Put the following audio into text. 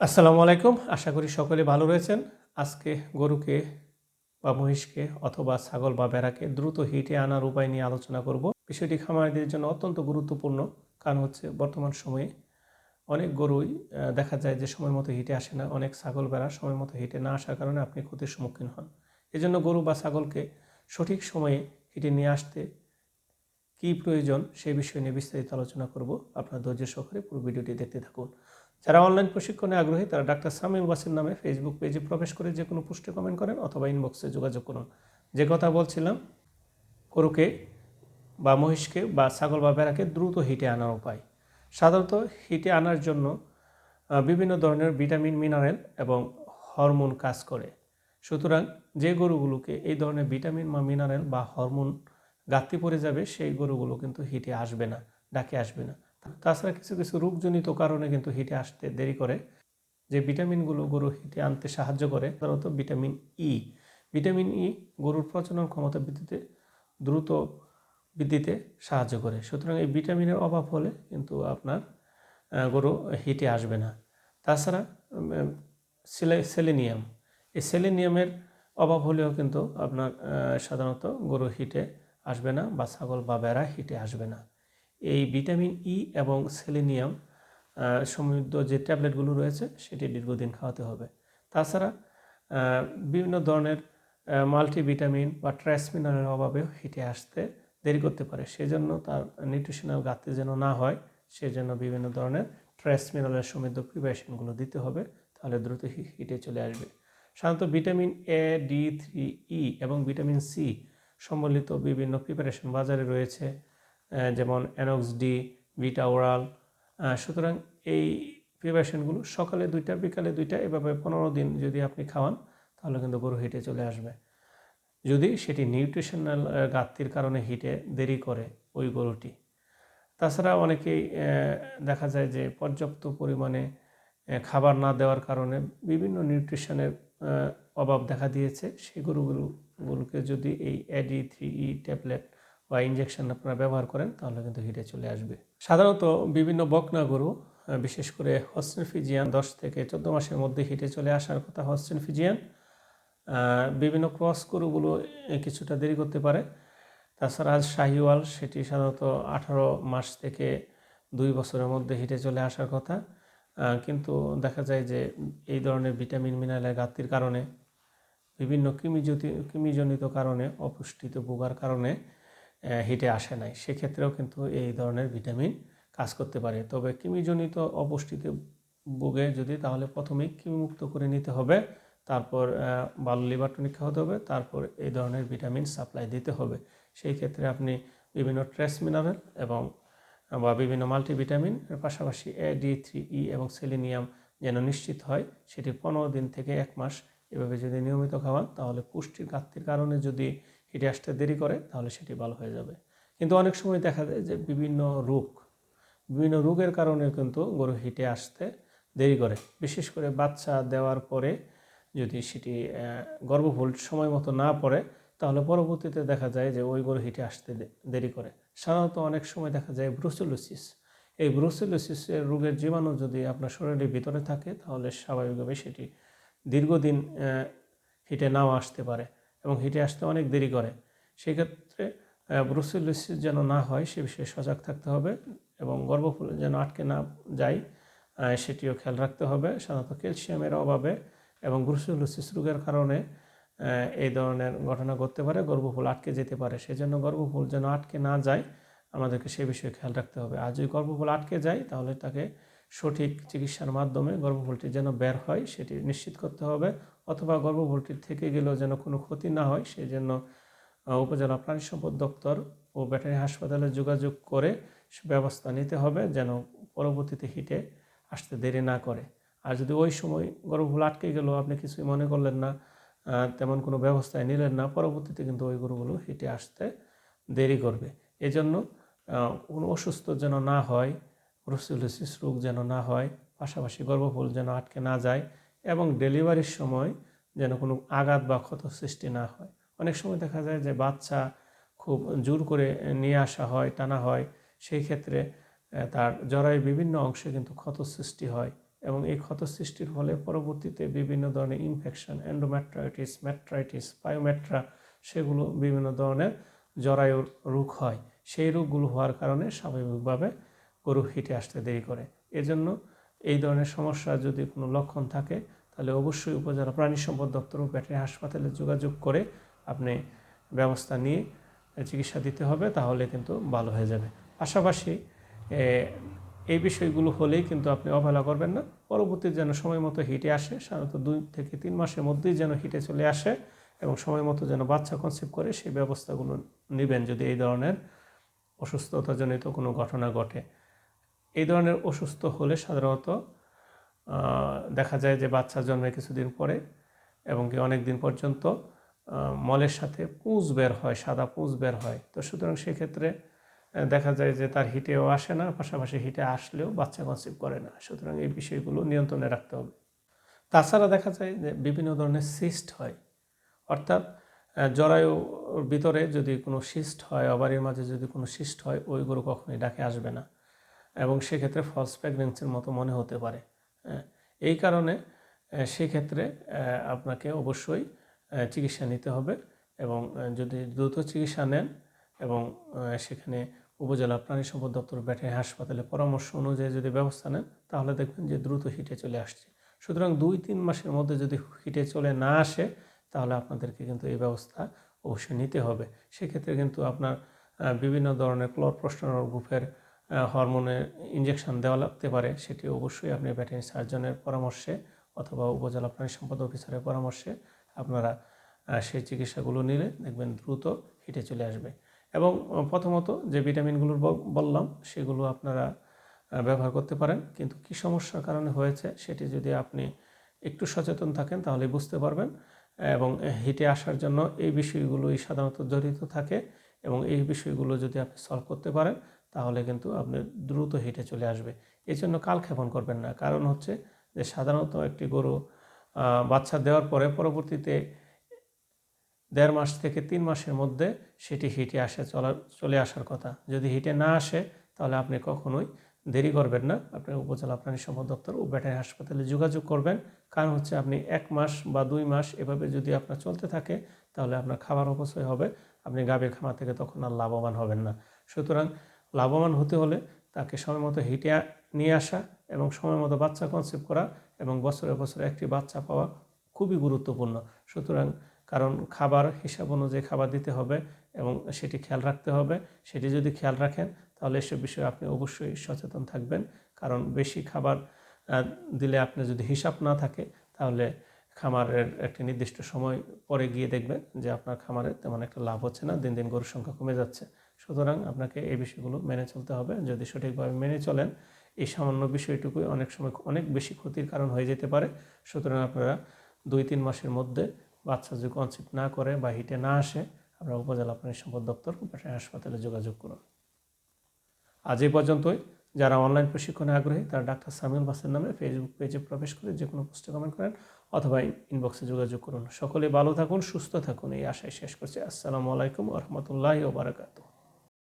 আসসালামু আলাইকুম। আশা করি সকলে ভালো রয়েছেন। আজকে গরুকে বা মহিষকে অথবা ছাগল বা ভেড়াকে দ্রুত হিটে আনার উপায় নিয়ে আলোচনা করব। বিষয়টি খামারিদের জন্য অত্যন্ত গুরুত্বপূর্ণ। কারণ হচ্ছে বর্তমান সময়ে অনেক গরুই দেখা যায় যে সময় মতো হিটে আসে না। অনেক ছাগল ভেড়া সময় মতো হিটে না আসার কারণে আপনি ক্ষতির সম্মুখীন হন। এজন্য গরু বা ছাগলকে সঠিক সময়ে হিটে নিয়ে আসতে কী প্রয়োজন সেই বিষয় নিয়ে বিস্তারিত আলোচনা করব। আপনার ধৈর্য সহকারে পুরো ভিডিওটি দেখতে থাকুন। যারা অনলাইন প্রশিক্ষণে আগ্রহী, তারা ডাক্তার সামিম ওয়াসিম নামে ফেসবুক পেজে প্রবেশ করে যে কোনো পোস্টে কমেন্ট করেন অথবা ইনবক্সে যোগাযোগ করুন। যে কথা বলছিলাম, গরুকে বা মহিষকে বা ছাগল বা ভেড়াকে দ্রুত হিটে আনার উপায়। সাধারণত হিটে আনার জন্য বিভিন্ন ধরনের ভিটামিন, মিনারেল এবং হরমোন কাজ করে। সুতরাং যে গরুগুলোকে এই ধরনের ভিটামিন বা মিনারেল বা হরমোন ঘাটতি পড়ে যাবে, সেই গরুগুলো কিন্তু হিটে আসবে না, ডাকে আসবে না। তাছাড়া কিছু কিছু রোগজনিত কারণে কিন্তু হিটে আসতে দেরি করে। যে ভিটামিনগুলো গরু হিটে আনতে সাহায্য করে, সাধারণত ভিটামিন ই। ভিটামিন ই গরুর প্রজনন ক্ষমতা বৃদ্ধিতে, দ্রুত বৃদ্ধিতে সাহায্য করে। সুতরাং এই ভিটামিনের অভাব হলে কিন্তু আপনার গরু হিটে আসবে না। তাছাড়া সেলেনিয়াম। এই সেলেনিয়ামের অভাব হলেও কিন্তু আপনার সাধারণত গরু হিটে আসবে না বা ছাগল বা বেড়া হিটে আসবে না। এই ভিটামিন ই এবং সেলেনিয়াম সমৃদ্ধ যে ট্যাবলেটগুলো রয়েছে সেটি দীর্ঘদিন খাওয়াতে হবে। তাছাড়া বিভিন্ন ধরনের মাল্টিভিটামিন বা মিনারের অভাবেও হিটে আসতে দেরি করতে পারে। সেজন্য তার নিউট্রিশনাল ঘাটতি যেন না হয়, সেজন্য বিভিন্ন ধরনের ট্রেস মিনারের সমৃদ্ধ প্রিপারেশনগুলো দিতে হবে, তাহলে দ্রুত হিটে চলে আসবে। সাধারণত vitamin A D three E এবং ভিটামিন সি সম্বলিত বিভিন্ন প্রিপারেশন বাজারে রয়েছে। যেমন অ্যানক্স ডি ভিটা ওরাল সুতরাং এই প্রিপারেশনগুলো সকালে দুইটা, বিকালে দুইটা, এভাবে পনেরো দিন যদি আপনি খাওয়ান, তাহলে কিন্তু গরু হিটে চলে আসবে। যদি সেটি নিউট্রিশনাল ঘাটতির কারণে হিটে দেরি করে ওই গরুটি। তাছাড়া অনেকেই দেখা যায় যে পর্যাপ্ত পরিমাণে খাবার না দেওয়ার কারণে বিভিন্ন নিউট্রিশনের অভাব দেখা দিয়েছে। সেই গরুগুলো গুলোকে যদি এই A D three E tablet বা ইঞ্জেকশন আপনারা ব্যবহার করেন, তাহলে কিন্তু হিটে চলে আসবে। সাধারণত বিভিন্ন বকনা গরু বিশেষ করে হস্টেন ফিজিয়ান দশ থেকে চোদ্দ মাসের মধ্যে হিটে চলে আসার কথা হস্টেন ফিজিয়ান বিভিন্ন ক্রস গরুগুলো কিছুটা দেরি করতে পারে। তাছাড়া শাহিওয়াল, সেটি সাধারণত আঠারো মাস থেকে দুই বছরের মধ্যে হিটে চলে আসার কথা। কিন্তু দেখা যায় যে এই ধরনের ভিটামিন মিনারেলের ঘাটতির কারণে, বিভিন্ন কৃমিজনিত কৃমিজনিত কারণে, অপুষ্টিতে ভোগার কারণে হিটে আসে নাই। সেক্ষেত্রেও কিন্তু এই ধরনের ভিটামিন কাজ করতে পারে। তবে কৃমিজনিত অপুষ্টিতে ভোগে যদি, তাহলে প্রথমেই কৃমিমুক্ত করে নিতে হবে। তারপর ভালো লিভার টনিক খাওয়াতে হবে। তারপর এই ধরনের ভিটামিন সাপ্লাই দিতে হবে। সেই ক্ষেত্রে আপনি বিভিন্ন ট্রেস মিনারেল এবং, বা বিভিন্ন মাল্টিভিটামিন, এর পাশাপাশি এ, ডি, থ্রি, ই এবং সেলিনিয়াম যেন নিশ্চিত হয়, সেটি পনেরো দিন থেকে এক মাস এভাবে যদি নিয়মিত খাওয়ান, তাহলে পুষ্টির ঘাটতির কারণে যদি হিটে আসতে দেরি করে, তাহলে সেটি ভালো হয়ে যাবে। কিন্তু অনেক সময় দেখা যায় যে বিভিন্ন রোগ, বিভিন্ন রোগের কারণে কিন্তু গরু হিটে আসতে দেরি করে। বিশেষ করে বাচ্চা দেওয়ার পরে যদি সেটি গর্ভফুল সময় মতো না পড়ে, তাহলে পরবর্তীতে দেখা যায় যে ওই গরু হিটে আসতে দেরি করে। সাধারণত অনেক সময় দেখা যায় ব্রুসেলোসিস এই ব্রুসেলোসিসের রোগের জীবাণু যদি আপনার শরীরের ভিতরে থাকে, তাহলে স্বাভাবিকভাবে সেটি দীর্ঘদিন হিটে নাও আসতে পারে। এবং হেঁটে আসতে অনেক দেরি করে। সেক্ষেত্রে ব্রুসেলোসিস যেন না হয়, সে বিষয়ে সজাগ থাকতে হবে এবং গর্ভফুল যেন আটকে না যায় সেটিও খেয়াল রাখতে হবে। সাধারণত ক্যালসিয়ামের অভাবে এবং ব্রুসেলোসিস রোগের কারণে এই ধরনের ঘটনা ঘটতে পারে, গর্ভফুল আটকে যেতে পারে। সেজন্য গর্ভফুল যেন আটকে না যায়, আমাদেরকে সে বিষয়ে খেয়াল রাখতে হবে। আর যদি গর্ভফুল আটকে যায়, তাহলে তাকে সঠিক চিকিৎসার মাধ্যমে গর্ভফুলটি যেন বের হয়, সেটি নিশ্চিত করতে হবে। অথবা গর্ভফুলটির থেকে গেলেও যেন কোনো ক্ষতি না হয় সেই জন্য উপজেলা প্রাণী সম্পদ দপ্তর ও ব্যাটারি হাসপাতালে যোগাযোগ করে ব্যবস্থা নিতে হবে যেন পরবর্তীতে হিটে আসতে দেরি না করে। আর যদি ওই সময় গরুগুলো আটকে গেলেও আপনি কিছুই মনে করলেন না তেমন কোনো ব্যবস্থায় নিলেন না, পরবর্তীতে কিন্তু ওই গরুগুলো হিটে আসতে দেরি করবে। এজন্য কোনো অসুস্থ যেন না হয়, ব্রুসেলোসিস রোগ যেন না হয়, পাশাপাশি গর্ভফুল যেন আটকে না যায় এবং ডেলিভারির সময় যেন কোনো আঘাত বা ক্ষত সৃষ্টি না হয়। অনেক সময় দেখা যায় যে বাচ্চা খুব জোর করে নিয়ে আসা হয়, টানা হয়, সেই ক্ষেত্রে তার জরায়ুর বিভিন্ন অংশে কিন্তু ক্ষত সৃষ্টি হয় এবং এই ক্ষত সৃষ্টির ফলে পরবর্তীতে বিভিন্ন ধরনের ইনফেকশন অ্যান্ডোম্যাট্রাইটিস ম্যাট্রাইটিস পায়োমেট্রা সেগুলো বিভিন্ন ধরনের জরায়ুর রোগ হয়। সেই রোগগুলো হওয়ার কারণে স্বাভাবিকভাবে গরু হিটে আসতে দেরি করে। এজন্য এই ধরনের সমস্যা যদি কোনো লক্ষণ থাকে তাহলে অবশ্যই উপজেলা প্রাণী সম্পদ দপ্তর ও ব্যাটারি হাসপাতালে যোগাযোগ করে আপনি ব্যবস্থা নিয়ে চিকিৎসা দিতে হবে, তাহলে কিন্তু ভালো হয়ে যাবে। পাশাপাশি এই বিষয়গুলো হলেই কিন্তু আপনি অবহেলা করবেন না। পরবর্তী যেন সময় মতো হিটে আসে, সাধারণত দুই থেকে তিন মাসের মধ্যেই যেন হিটে চলে আসে এবং সময় মতো যেন বাচ্চা কনসেপ্ট করে সেই ব্যবস্থাগুলো নেবেন যদি এই ধরনের অসুস্থতাজনিত কোনো ঘটনা ঘটে। এই ধরনের অসুস্থ হলে সাধারণত দেখা যায় যে বাচ্চা জন্মে কিছুদিন পরে এবং কি অনেক দিন পর্যন্ত মলের সাথে পুঁজ বের হয়, সাদা পুঁজ বের হয়। তো সুতরাং সেক্ষেত্রে দেখা যায় যে তার হিটেও আসে না, পাশাপাশি হিটে আসলেও বাচ্চা কনসিভ করে না। সুতরাং এই বিষয়গুলো নিয়ন্ত্রণে রাখতে হবে। তাছাড়া দেখা যায় যে বিভিন্ন ধরনের সিস্ট হয়। অর্থাৎ জরায়ুর ভিতরে যদি কোনো সিস্ট হয় অবারির মাঝে যদি কোনো সিস্ট হয় ওই গরু কখনোই ডাকে আসবে না। এবং সেক্ষেত্রে ফলস প্রেগনেন্সির মতো মনে হতে পারে। এই কারণে সেক্ষেত্রে আপনাকে অবশ্যই চিকিৎসা নিতে হবে এবং যদি দ্রুত চিকিৎসা নেন এবং সেখানে উপজেলা প্রাণী সম্পদ দপ্তর ব্যাটারি হাসপাতালে পরামর্শ অনুযায়ী যদি ব্যবস্থা নেন, তাহলে দেখবেন যে দ্রুত হিটে চলে আসছে। সুতরাং দুই তিন মাসের মধ্যে যদি হিটে চলে না আসে, তাহলে আপনাদেরকে কিন্তু এই ব্যবস্থা অবশ্যই নিতে হবে। সেক্ষেত্রে কিন্তু আপনার বিভিন্ন ধরনের ক্লোরপ্রস্টারন গ্রুপের হরমোনের ইঞ্জেকশন দেওয়া লাগতে পারে, সেটি অবশ্যই আপনি ভেটেরিনারি সার্জনের পরামর্শে অথবা উপজেলা প্রাণী সম্পদ অফিসারের পরামর্শে আপনারা সেই চিকিৎসাগুলো নিলে দেখবেন দ্রুত হিটে চলে আসবে। এবং প্রথমত যে ভিটামিনগুলোর বললাম, সেগুলো আপনারা ব্যবহার করতে পারেন। কিন্তু কী সমস্যার কারণে হয়েছে সেটি যদি আপনি একটু সচেতন থাকেন, তাহলে বুঝতে পারবেন। এবং হিটে আসার জন্য এই বিষয়গুলোই সাধারণত জড়িত থাকে এবং এই বিষয়গুলো যদি আপনি সলভ করতে পারেন তাহলে কিন্তু আপনি দ্রুত হিটে চলে আসবে। এই জন্য কাল কালক্ষেপণ করবেন না। কারণ হচ্ছে যে সাধারণত একটি গরু বাচ্চা দেওয়ার পরে পরবর্তীতে দেড় মাস থেকে তিন মাসের মধ্যে সেটি হিটে আসে, চলা, চলে আসার কথা। যদি হিটে না আসে, তাহলে আপনি কখনোই দেরি করবেন না। আপনি উপজেলা প্রাণী সম্পদ দপ্তর ও ব্যাটারি হাসপাতালে যোগাযোগ করবেন। কারণ হচ্ছে আপনি এক মাস বা দুই মাস এভাবে যদি আপনার চলতে থাকে, তাহলে আপনার খাবার অপচয় হবে। আপনি গাভীর খামার থেকে তখন আর লাভবান হবেন না। সুতরাং লাভবান হতে হলে তাকে সময় মতো হিটে নিয়ে আসা এবং সময় মতো বাচ্চা কনসেপ্ট করা এবং বছরে বছরে একটি বাচ্চা পাওয়া খুবই গুরুত্বপূর্ণ। সুতরাং কারণ খাবার হিসাব অনুযায়ী খাবার দিতে হবে এবং সেটি খেয়াল রাখতে হবে। সেটি যদি খেয়াল রাখেন, তাহলে এসব বিষয়ে আপনি অবশ্যই সচেতন থাকবেন। কারণ বেশি খাবার দিলে আপনি যদি হিসাব না থাকে, তাহলে খামারের একটি নির্দিষ্ট সময় পরে গিয়ে দেখবেন যে আপনার খামারে তেমন একটা লাভ হচ্ছে না, দিন দিন গরুর সংখ্যা কমে যাচ্ছে। সুতরাং আপনাকে এই বিষয়গুলো মেনে চলতে হবে। যদি সঠিকভাবে মেনে চলেন, এই সামান্য বিষয়টুকুই অনেক সময় অনেক বেশি ক্ষতির কারণ হয়ে যেতে পারে। সুতরাং আপনারা দুই তিন মাসের মধ্যে বাচ্চা যদি কনসেপ্ট না করে বা হিটে না আসে, আপনারা উপজেলা প্রাণী সম্পদ দপ্তর হাসপাতালে যোগাযোগ করুন। আজ এই পর্যন্তই। যারা অনলাইন প্রশিক্ষণে আগ্রহী, তারা ডাক্তার সামিউল বাসের নামে ফেসবুক পেজে প্রবেশ করে যে কোনো পোস্টে কমেন্ট করেন অথবা ইনবক্সে যোগাযোগ করুন। সকলে ভালো থাকুন, সুস্থ থাকুন। এই আশায় শেষ করছি। আসসালামু আলাইকুম রহমতুল্লাহ ওবরাকাতু